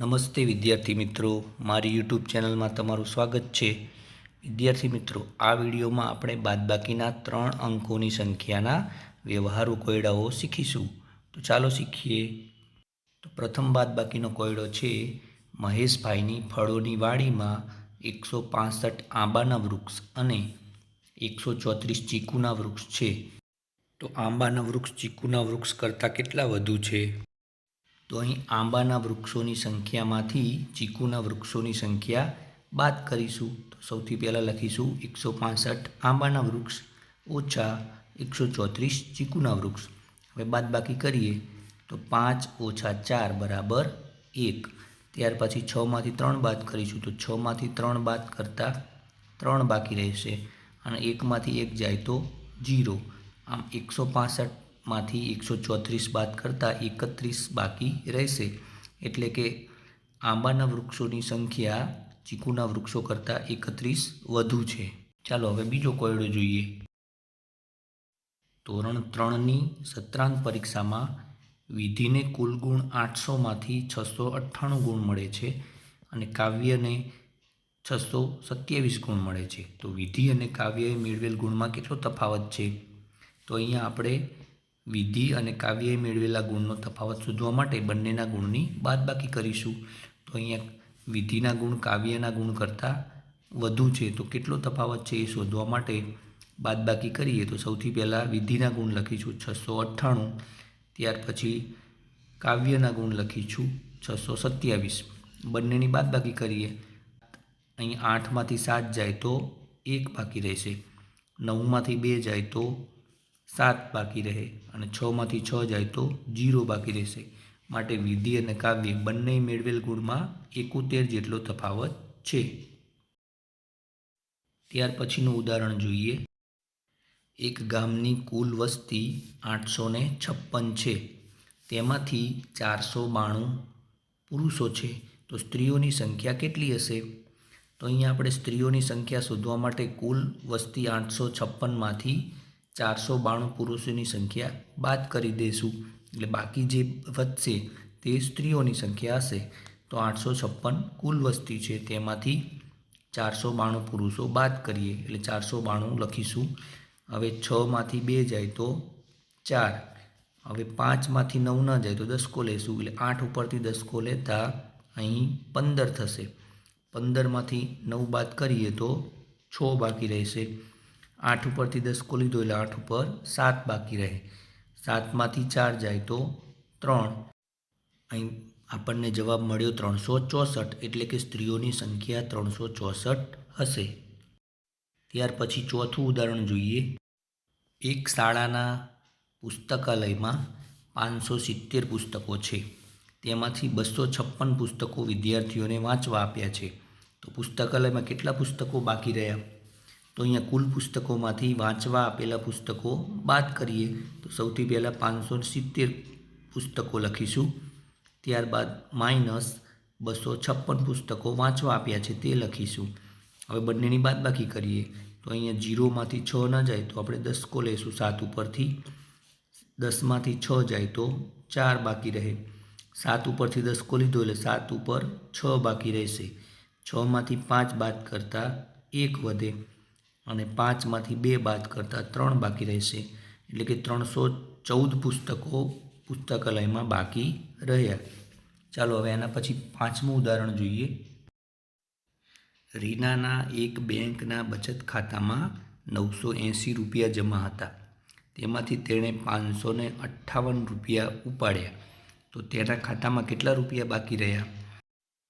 નમસ્તે વિદ્યાર્થી મિત્રો. મારી યુટ્યુબ ચેનલમાં તમારું સ્વાગત છે. વિદ્યાર્થી મિત્રો, આ વિડીયોમાં આપણે બાદબાકીના ત્રણ અંકોની સંખ્યાના વ્યવહારુ કોયડાઓ શીખીશું. તો ચાલો શીખીએ. તો પ્રથમ બાદબાકીનો કોયડો છે, મહેશભાઈની ફળોની વાડીમાં એકસો પાસઠ આંબાના વૃક્ષ અને એકસો ચોત્રીસ ચીકુના વૃક્ષ છે. તો આંબાના વૃક્ષ ચીકુના વૃક્ષ કરતાં કેટલા વધુ છે? તો અહીં આંબાના વૃક્ષોની સંખ્યામાંથી ચીકુના વૃક્ષોની સંખ્યા બાદ કરીશું. તો સૌથી પહેલાં લખીશું, એકસો પાસઠ આંબાના વૃક્ષ, ઓછા એકસો ચોત્રીસ ચીકુના વૃક્ષ. હવે બાદ બાકી કરીએ, તો પાંચ ઓછા ચાર બરાબર એક. ત્યાર પછી છમાંથી ત્રણ બાદ કરીશું, તો છમાંથી ત્રણ બાદ કરતાં ત્રણ બાકી રહેશે. અને એકમાંથી એક જાય તો જીરો. આમ એકસો પાસઠમાંથી એકસો ચોત્રીસ બાદ કરતાં એકત્રીસ બાકી રહેશે. એટલે કે આંબાના વૃક્ષોની સંખ્યા ચીકુના વૃક્ષો કરતાં એકત્રીસ વધુ છે. ચાલો હવે બીજો કોયડો જોઈએ. ધોરણ ત્રણની સત્રાંત પરીક્ષામાં વિધિને કુલ ગુણ આઠસોમાંથી છસો અઠ્ઠાણું ગુણ મળે છે અને કાવ્યને છસો સત્યાવીસ ગુણ મળે છે. તો વિધિ અને કાવ્યએ મેળવેલ ગુણમાં કેટલો તફાવત છે? તો અહીંયા આપણે વિધિ અને કાવ્યએ મેળવેલા ગુણનો તફાવત શોધવા માટે બંનેના ગુણની બાદબાકી કરીશું. તો અહીંયા વિધિના ગુણ, કાવ્યના ગુણ કરતાં વધુ છે. તો કેટલો તફાવત છે એ શોધવા માટે બાદબાકી કરીએ. તો સૌથી પહેલાં વિધિના ગુણ લખીશું છસો અઠ્ઠાણું. ત્યાર પછી કાવ્યના ગુણ લખીશું છસો સત્યાવીસ. બંનેની બાદબાકી કરીએ. અહીં આઠમાંથી સાત જાય તો એક બાકી રહેશે. નવમાંથી બે જાય તો સાત બાકી રહે અને છમાંથી છ જાય તો જીરો બાકી રહેશે. માટે વિધિ અને કાવ્ય બંને મેળવેલ ગુણમાં એકોતેર જેટલો તફાવત છે. ત્યાર પછીનું ઉદાહરણ જોઈએ. એક ગામની કુલ વસ્તી આઠસો ને છપ્પન છે. તેમાંથી ચારસો બાણું પુરુષો છે. તો સ્ત્રીઓની સંખ્યા કેટલી હશે? તો અહીંયા આપણે સ્ત્રીઓની સંખ્યા શોધવા માટે કુલ વસ્તી આઠસો છપ્પનમાંથી ચારસો બાણું પુરુષોની સંખ્યા બાદ કરી દઈશું એટલે બાકી જે વધશે તે સ્ત્રીઓની સંખ્યા હશે. તો આઠસો છપ્પન કુલ વસ્તી છે. તેમાંથી ચારસો બાણું પુરુષો બાદ કરીએ. એટલે ચારસો બાણું લખીશું. હવે છમાંથી બે જાય તો ચાર. હવે પાંચમાંથી નવ ન જાય તો દસકો લેશું. એટલે આઠ ઉપરથી દસકો લેતા અહીં પંદર થશે. પંદરમાંથી નવ બાદ કરીએ તો છ બાકી રહેશે. આઠ ઉપરથી દસકો લીધો એટલે આઠ ઉપર સાત બાકી રહે. સાતમાંથી ચાર જાય તો ત્રણ. અહીં આપણને જવાબ મળ્યો ત્રણસો ચોસઠ, એટલે કે સ્ત્રીઓની સંખ્યા ત્રણસો ચોસઠ હશે. ત્યાર પછી ચોથું ઉદાહરણ જોઈએ. એક શાળાના પુસ્તકાલયમાં પાંચસો સિત્તેર પુસ્તકો છે. તેમાંથી બસો છપ્પન પુસ્તકો વિદ્યાર્થીઓને વાંચવા આપ્યા છે. તો પુસ્તકાલયમાં કેટલા પુસ્તકો બાકી રહ્યા? તો અહીંયા કુલ પુસ્તકોમાંથી વાંચવા આપેલા પુસ્તકો બાદ કરીએ. તો સૌથી પહેલાં પાંચસો સિત્તેર પુસ્તકો લખીશું. ત્યારબાદ માઇનસ બસો છપ્પન પુસ્તકો વાંચવા આપ્યા છે તે લખીશું. હવે બંનેની બાદબાકી કરીએ. તો અહીંયા જીરોમાંથી છ ન જાય તો આપણે દસકો લઈશું સાત ઉપરથી. દસમાંથી છ જાય તો ચાર બાકી રહે. સાત ઉપરથી દસકો લીધો એટલે સાત ઉપર છ બાકી રહેશે. છમાંથી પાંચ બાદ કરતાં એક વધે. અને પાંચમાંથી બે બાદ કરતાં ત્રણ બાકી રહેશે. એટલે કે ત્રણસો ચૌદ પુસ્તકો પુસ્તકાલયમાં બાકી રહ્યા. ચાલો હવે એના પછી પાંચમું ઉદાહરણ જોઈએ. રીનાના એક બેંકના બચત ખાતામાં નવસો એંસી રૂપિયા જમા હતા. તેમાંથી તેણે પાંચસો ને અઠ્ઠાવન રૂપિયા ઉપાડ્યા. તો તેના ખાતામાં કેટલા રૂપિયા બાકી રહ્યા?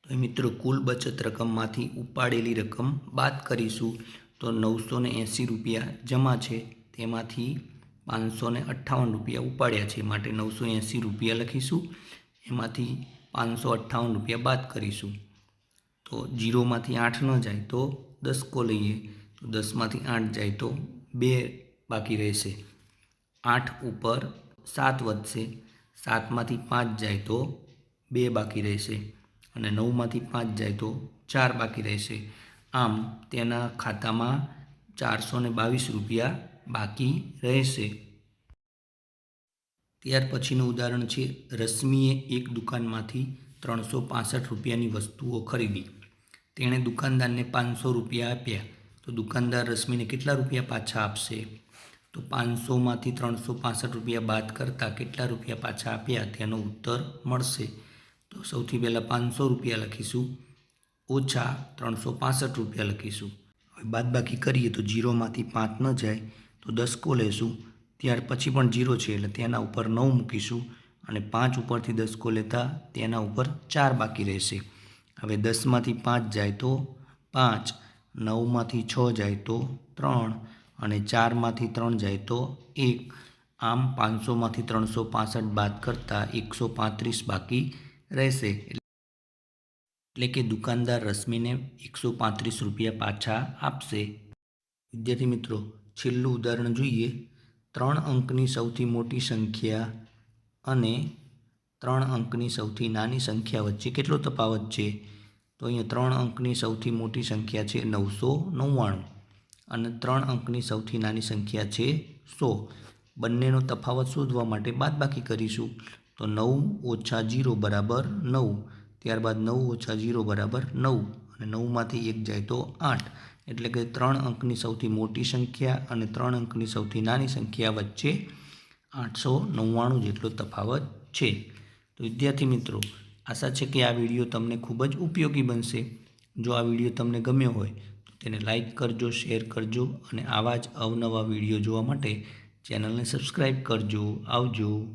તો મિત્રો કુલ બચત રકમમાંથી ઉપાડેલી રકમ બાદ કરીશું. તો નવસો ને એંસી રૂપિયા જમા છે. તેમાંથી પાંચસો ને અઠ્ઠાવન રૂપિયા ઉપાડ્યા છે. માટે નવસો એંસી રૂપિયા લખીશું. એમાંથી પાંચસો અઠ્ઠાવન રૂપિયા બાદ કરીશું. તો જીરોમાંથી આઠ ન જાય તો દસકો લઈએ. તો દસમાંથી આઠ જાય તો બે બાકી રહેશે. આઠ ઉપર સાત વધશે. સાતમાંથી પાંચ જાય તો બે બાકી રહેશે. અને નવમાંથી પાંચ જાય તો ચાર બાકી રહેશે. આમ તેના ખાતામાં ચારસો ને બાવીસ રૂપિયા બાકી રહેશે. ત્યાર પછીનું ઉદાહરણ છે, રશ્મિએ એક દુકાનમાંથી ત્રણસો પાસઠ રૂપિયાની વસ્તુઓ ખરીદી. તેણે દુકાનદારને પાંચસો રૂપિયા આપ્યા. તો દુકાનદાર રશ્મિને કેટલા રૂપિયા પાછા આપશે? તો પાંચસોમાંથી ત્રણસો પાસઠ રૂપિયા બાદ કરતાં કેટલા રૂપિયા પાછા આપ્યા? તેનો ઉત્તર મળશે. તો સૌથી પહેલાં પાંચસો રૂપિયા લખીશું. ઓછા ત્રણસો પાસઠ રૂપિયા લખીશું. હવે બાદબાકી કરીએ તો જીરોમાંથી પાંચ ન જાય તો દસકો લેશું. ત્યાર પછી પણ જીરો છે એટલે તેના ઉપર નવ મૂકીશું અને પાંચ ઉપરથી દસકો લેતા તેના ઉપર ચાર બાકી રહેશે. હવે દસમાંથી પાંચ જાય તો પાંચ, નવમાંથી છ જાય તો ત્રણ અને ચારમાંથી ત્રણ જાય તો એક. આમ પાંચસોમાંથી ત્રણસો પાસઠ બાદ કરતાં એકસો પાંત્રીસ બાકી રહેશે. એટલે કે દુકાનદાર રશ્મિને એકસો પાંત્રીસ રૂપિયા પાછા આપશે. વિદ્યાર્થી મિત્રો, છેલ્લું ઉદાહરણ જોઈએ. ત્રણ અંકની સૌથી મોટી સંખ્યા અને ત્રણ અંકની સૌથી નાની સંખ્યા વચ્ચે કેટલો તફાવત છે? તો અહીંયા ત્રણ અંકની સૌથી મોટી સંખ્યા છે નવસો નવ્વાણું અને ત્રણ અંકની સૌથી નાની સંખ્યા છે સો. બંનેનો તફાવત શોધવા માટે બાદબાકી કરીશું. તો નવ ઓછા જીરો બરાબર નવ. ત્યારબાદ નવ ઓછા જીરો બરાબર નવ અને નવમાંથી એક જાય તો આઠ. એટલે કે ત્રણ અંકની સૌથી મોટી સંખ્યા અને ત્રણ અંકની સૌથી નાની સંખ્યા વચ્ચે આઠસો નવ્વાણું જેટલો તફાવત છે. તો વિદ્યાર્થી મિત્રો, આશા છે કે આ વીડિયો તમને ખૂબ જ ઉપયોગી બનશે. જો આ વીડિયો તમને ગમ્યો હોય, તો તેને લાઈક કરજો, શેર કરજો અને આવા જ અવનવા વીડિયો જોવા માટે ચેનલને સબસ્ક્રાઈબ કરજો. આવજો.